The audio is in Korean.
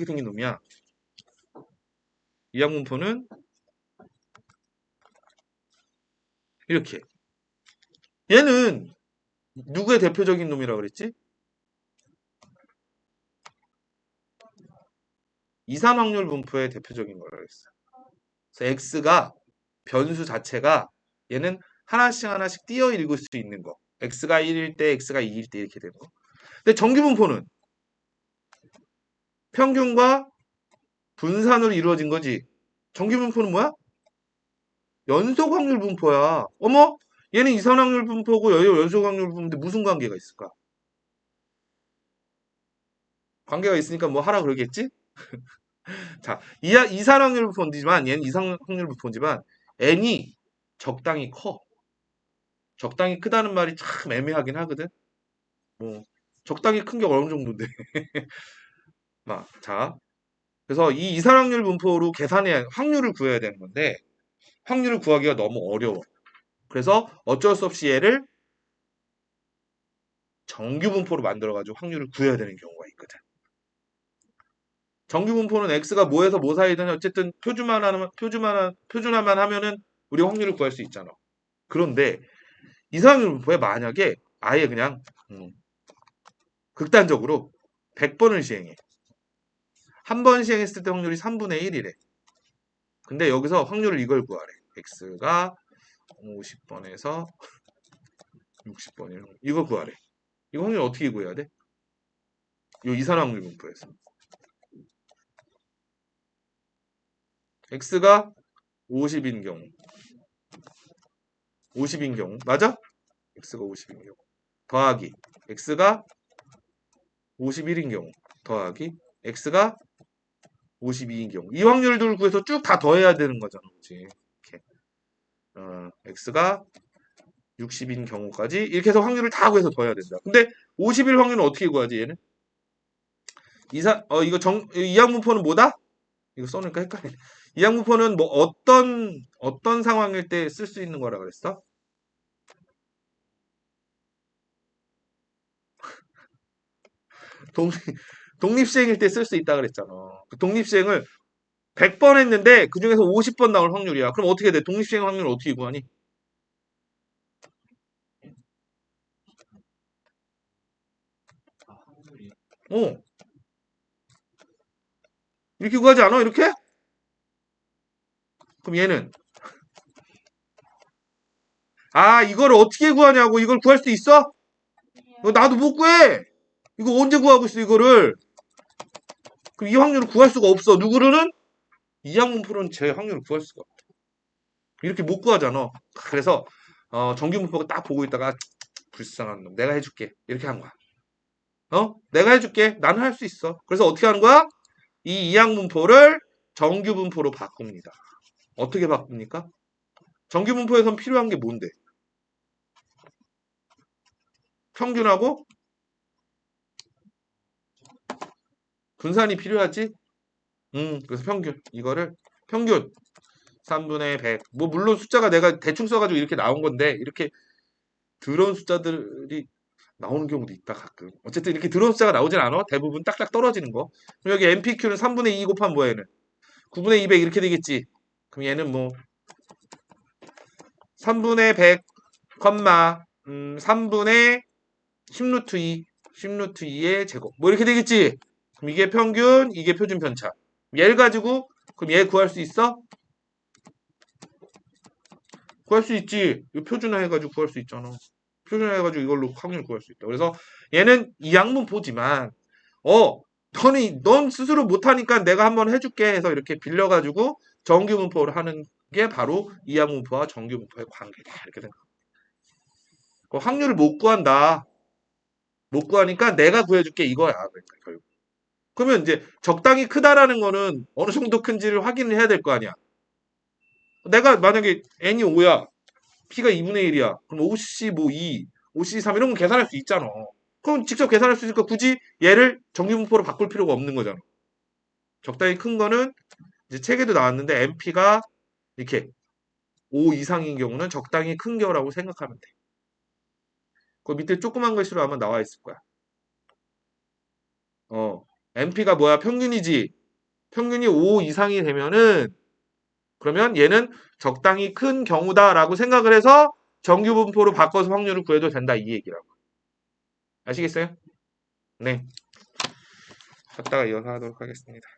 어떻게 생긴 놈이야? 이항분포는 이렇게. 얘는 누구의 대표적인 놈이라고 그랬지? 이산 확률 분포의 대표적인 거라고 그랬어. 그래서 x가 변수 자체가 얘는 하나씩 하나씩 띄어 읽을 수 있는 거. x가 1일 때, x가 2일 때 이렇게 되는 거. 근데 정규 분포는 평균과 분산으로 이루어진 거지. 정규 분포는 뭐야? 연속 확률 분포야. 어머? 얘는 이산 확률 분포고 여기 연속 확률 분포인데 무슨 관계가 있을까? 관계가 있으니까 뭐 하라 그러겠지? 자, 이하, 이산 확률 분포지만 얘는 이산 확률 분포지만 n이 적당히 커. 적당히 크다는 말이 참 애매하긴 하거든. 뭐 적당히 큰 게 어느 정도인데. 막, 자. 그래서 이 이산 확률 분포로 계산해야 확률을 구해야 되는 건데 확률을 구하기가 너무 어려워. 그래서 어쩔 수 없이 얘를 정규 분포로 만들어 가지고 확률을 구해야 되는 경우가 있거든. 정규 분포는 x가 뭐에서 뭐 사이든 어쨌든 표준만 하면 표준만 표준화만 하면은 우리 확률을 구할 수 있잖아. 그런데 이상률 분포에 만약에 아예 그냥 음, 극단적으로 100번을 시행해. 한 번 시행했을 때 확률이 3분의 1이래. 근데 여기서 확률을 이걸 구하래. x가 50번에서 60번이라고. 이거 구하래. 이거 확률 어떻게 구해야 돼? 이 이산 확률 분포에서. x가 50인 경우. 50인 경우. 맞아? x가 50인 경우. 더하기. x가 51인 경우. 더하기. x가 52인 경우. 이 확률들을 구해서 쭉 다 더해야 되는 거잖아. 그치? 이렇게. 어, x가 60인 경우까지 이렇게 해서 확률을 다 구해서 더해야 된다. 근데 51 확률은 어떻게 구하지 얘는? 이사 어 이거 정 이항분포는 뭐다? 이거 써놓으니까 헷갈리네. 이항분포는 뭐 어떤 어떤 상황일 때 쓸 수 있는 거라 그랬어? 독립 독립시행일 때 쓸 수 있다 그랬잖아. 그 독립시행을 100번 했는데 그 중에서 50번 나올 확률이야. 그럼 어떻게 돼? 독립시행 확률을 어떻게 구하니? 어. 이렇게 구하지 않아? 이렇게? 그럼 얘는 아 이걸 어떻게 구하냐고 이걸 구할 수 있어? 나도 못 구해 이거 언제 구하고 있어 이거를 그럼 이 확률을 구할 수가 없어. 누구로는? 이항분포는 제 확률을 구할 수가 없다 이렇게 못 구하잖아. 그래서 어, 정규분포가 딱 보고 있다가 불쌍한 놈 내가 해줄게. 이렇게 한 거야. 어? 내가 해줄게. 나는 할 수 있어. 그래서 어떻게 하는 거야? 이 이항분포를 정규분포로 바꿉니다. 어떻게 바꿉니까? 정규분포에선 필요한 게 뭔데? 평균하고 분산이 필요하지? 음, 그래서 평균. 이거를 평균 3분의 100. 뭐 물론 숫자가 내가 대충 써가지고 이렇게 나온 건데 이렇게 더러운 숫자들이 나오는 경우도 있다 가끔. 어쨌든 이렇게 더러운 숫자가 나오진 않아. 대부분 딱딱 떨어지는 거. 그럼 여기 MPQ는 3분의 2 곱하면 뭐야 얘는? 9분의 200 이렇게 되겠지. 그럼 얘는 뭐 3분의 100, 컴마 음, 3분의 10루트 2, 10루트 2의 제곱 뭐 이렇게 되겠지? 그럼 이게 평균, 이게 표준 편차. 얘를 가지고 그럼 얘 구할 수 있어? 구할 수 있지. 이거 표준화 해가지고 구할 수 있잖아. 표준화 해가지고 이걸로 확률 구할 수 있다. 그래서 얘는 이양분포지만 어 너는 넌 스스로 못하니까 내가 한번 해줄게 해서 이렇게 빌려가지고 정규 분포를 하는 게 바로 이항분포와 정규 분포의 관계다 이렇게 생각. 그 확률을 못 구한다. 못 구하니까 내가 구해줄게 이거야. 그러니까 결국. 그러면 이제 적당히 크다라는 거는 어느 정도 큰지를 확인을 해야 될 거 아니야. 내가 만약에 n이 5야, p가 2분의 1이야. 그럼 5c 뭐 2, 5c 3 이런 건 계산할 수 있잖아. 그럼 직접 계산할 수 있으니까 굳이 얘를 정규분포로 바꿀 필요가 없는 거잖아. 적당히 큰 거는 이제 책에도 나왔는데 MP가 이렇게 5 이상인 경우는 적당히 큰 거라고 생각하면 돼. 그 밑에 조그만 글씨로 아마 나와 있을 거야. 어, NP가 뭐야? 평균이지. 평균이 5 이상이 되면은 그러면 얘는 적당히 큰 경우다라고 생각을 해서 정규 분포로 바꿔서 확률을 구해도 된다 이 얘기라고. 아시겠어요? 네. 갔다가 이어서 하도록 하겠습니다.